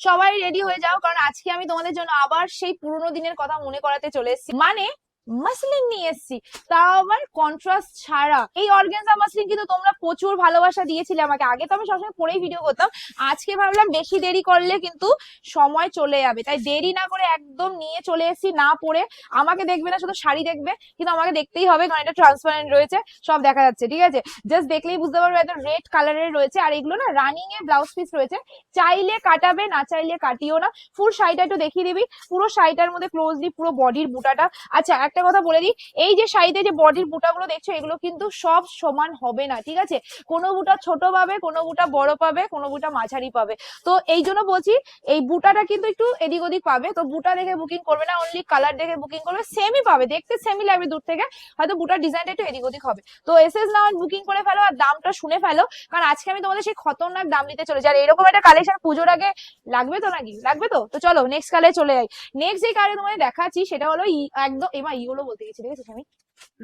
সবাই রেডি হয়ে যাও, কারণ আজকে আমি তোমাদের জন্য আবার সেই পুরোনো দিনের কথা মনে করাতে চলে এসেছি। মানে মাসলিন নিয়ে এসেছি। তাও আবার কন্ট্রাস্ট ছাড়া। এই অর্গেনজা মাসলিন কিন্তু তোমরা প্রচুর ভালোবাসা দিয়েছিলে আমাকে। আগে তো আমি সবসময় পরেই ভিডিও করতাম। আজকে ভাবলাম বেশি দেরি করলে কিন্তু সময় চলে যাবে। তাই দেরি না করে একদম নিয়ে চলে এসেছি, না পরে। আমাকে দেখবে না, শুধু শাড়ি দেখবে। কিন্তু আমাকে দেখতেই হবে, কারণ এটা ট্রান্সপারেন্ট রয়েছে। সব দেখা যাচ্ছে, ঠিক আছে? জাস্ট দেখলেই বুঝতে পারবে একদম রেড কালারের রয়েছে। আর এগুলো না রানিং এ ব্লাউজ পিস রয়েছে। চাইলে কাটাবে, না চাইলে কাটিও না। ফুল শাড়িটা একটু দেখিয়ে দিবি। পুরো শাড়িটার মধ্যে ক্লোজলি পুরো বডির বুটাটা। আচ্ছা একটা কথা বলে দিই, এই যে শাড়িতে যে বডির বুটাগুলো দেখছ, এগুলো কিন্তু সব সমান হবে না, ঠিক আছে? কোনো বুটা ছোট পাবে, কোনো বুটা বড় পাবে, কোনো বুটা মাঝারি পাবে। তো এই জন্য বলছি, এই বুটাটা কিন্তু একটু এদিক ওদিক পাবে। তো বুটা দেখে বুকিং করবে না অনলি কালার দেখে বুকিং করবে সেমই পাবে। দেখতে সেমই লাগবে দূর থেকে, হয়তো বুটার ডিজাইনটা একটু এদিক ওদিক হবে। তো এস এস না বুকিং করে ফেলো আর দামটা শুনে ফেলো, কারণ আজকে আমি তোমাদের সেই খতরনাক দাম দিতে চলেছি। আর এরকম একটা কালেকশন পুজোর আগে লাগবে তো নাকি? লাগবে তো? তো চলো নেক্সট কালে চলে যাই। নেক্সট যে কালে তোমাদের দেখাচ্ছি, সেটা হলো একদম, এবার ইগুলো বলতে গেছি ঠিক আছে আমি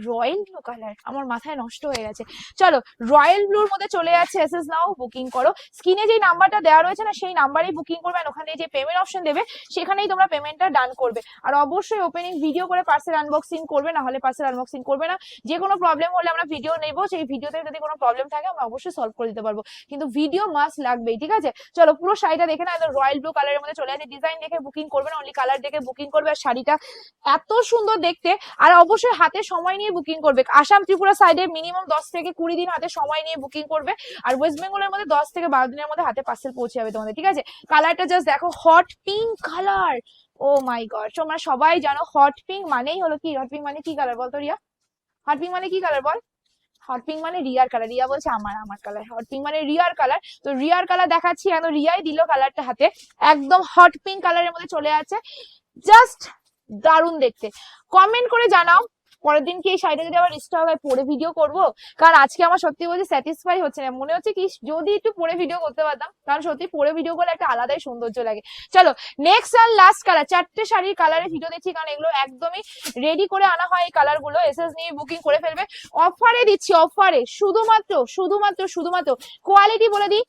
রয়্যাল ব্লু কালার। আমার মাথায় নষ্ট হয়ে গেছে। চলো রয়্যাল ব্লুর মধ্যে চলে যাচ্ছে এস এস নাও বুকিং করো। স্ক্রিনে যে নাম্বারটা দেওয়া রয়েছে না, সেই নাম্বারেই বুকিং করবে আর ওখানে যে পেমেন্ট অপশন দেবে, সেখানেই তোমরা পেমেন্টটা ডান করবে। আর অবশ্যই ওপেনিং ভিডিও করে পার্সেল আনবক্সিং করবে, না হলে পার্সেল আনবক্সিং করবে না। যে কোনো প্রবলেম হলে আমরা ভিডিও নেব, সেই ভিডিওতে যদি কোনো প্রবলেম থাকে, আমরা অবশ্যই সলভ করে দিতে পারব। কিন্তু ভিডিও মাস্ট লাগবেই, ঠিক আছে? চলো, পুরো শাড়িটা দেখে না একদম রয়্যাল ব্লু কালারের মধ্যে চলে আছে ডিজাইন দেখে বুকিং করবে না অনলি কালার দেখে বুকিং করবে। আর শাড়িটা এত সুন্দর দেখতে, আর অবশ্যই হাতে সময় নিয়ে বুকিং করবে। আসাম ত্রিপুরা সাইডে মিনিমাম দশ থেকে কুড়ি দিন হাতে সময় নিয়ে বুকিং করবে। আর ওয়েস্ট বেঙ্গলের মধ্যে দশ থেকে বারো দিনের মধ্যে হাতে পার্সেল পৌঁছে যাবে তোমাদের, ঠিক আছে? কালারটা জাস্ট দেখো hot pink colour oh my God তোমরা সবাই জানো হট পিঙ্ক মানেই হলো কি? হট পিঙ্ক মানে কি কালার বলতো রিয়া? হট পিঙ্ক মানে কি কালার বল? হট পিঙ্ক মানে রিয়ার কালার রিয়া বলছে আমার আমার কালার হট পিঙ্ক মানে রিয়ার কালার তো রিয়ার কালার দেখাচ্ছি এখন রিয়াই দিল কালারটা হাতে। একদম হট পিঙ্ক কালারের মধ্যে চলে আছে। জাস্ট দারুণ দেখতে। কমেন্ট করে জানাও পরের দিন কি এই শাড়িটা যদি আবার রিস্টা হয় পরে ভিডিও করব? কারণ আজকে আমার সত্যি বলছি স্যাটিসফাই হচ্ছে না। মনে হচ্ছে কি, যদি একটু পরে ভিডিও করতে পারতাম কারণ সত্যি পরে ভিডিও করলে একটা আলাদাই সৌন্দর্য লাগে। চলো নেক্সট আর লাস্ট কালার চারটে শাড়ির কালারে ভিডিও দিচ্ছি কারণ এগুলো একদমই রেডি করে আনা হয় এই কালারগুলো। এসএস নিয়ে বুকিং করে ফেলবে। অফারে দিচ্ছি অফারে শুধুমাত্র শুধুমাত্র শুধুমাত্র কোয়ালিটি বলে দিই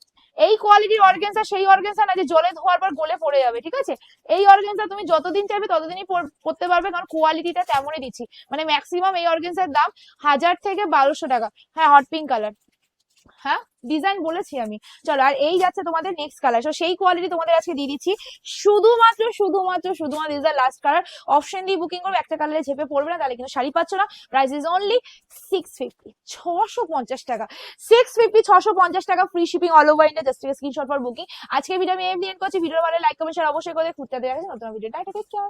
এই কোয়ালিটির অর্গেন্সা সেই অর্গেন্সা না, যে জলে ধোয়ার পর গলে পড়ে যাবে, ঠিক আছে? এই অর্গেন্সা তুমি যতদিন চাইবে ততদিনই পরতে পারবে, কারণ কোয়ালিটিটা তেমনই দিচ্ছি। মানে ম্যাক্সিমাম এই অর্গেন্সার দাম হাজার থেকে বারোশো টাকা। হ্যাঁ হট পিঙ্ক কালার হ্যাঁ ডিজাইন বলেছি আমি। চলো, আর এই যাচ্ছে তোমাদের নেক্সট কালার তো সেই কোয়ালিটি তোমাদের আজকে দিয়ে দিচ্ছি। শুধুমাত্র শুধুমাত্র শুধুমাত্র is the last colour option দিয়ে বুকিং করবে, একটা কালারে ঝেপে পড়বে না, তাহলে কিন্তু শাড়ি পাচ্ছ না। Price is only six fifty ছশো পঞ্চাশ টাকা। সিক্স ফিফটি ছশো পঞ্চাশ টাকা free shipping all over India just screenshot for booking আজকে ভিডিও আমি এমনি এন্ড করছি। ভিডিও ভালো লাইক কমেন্ট শেয়ার অবশ্যই করে ঘুরতে দেখা নতুন ভিডিওটা এটা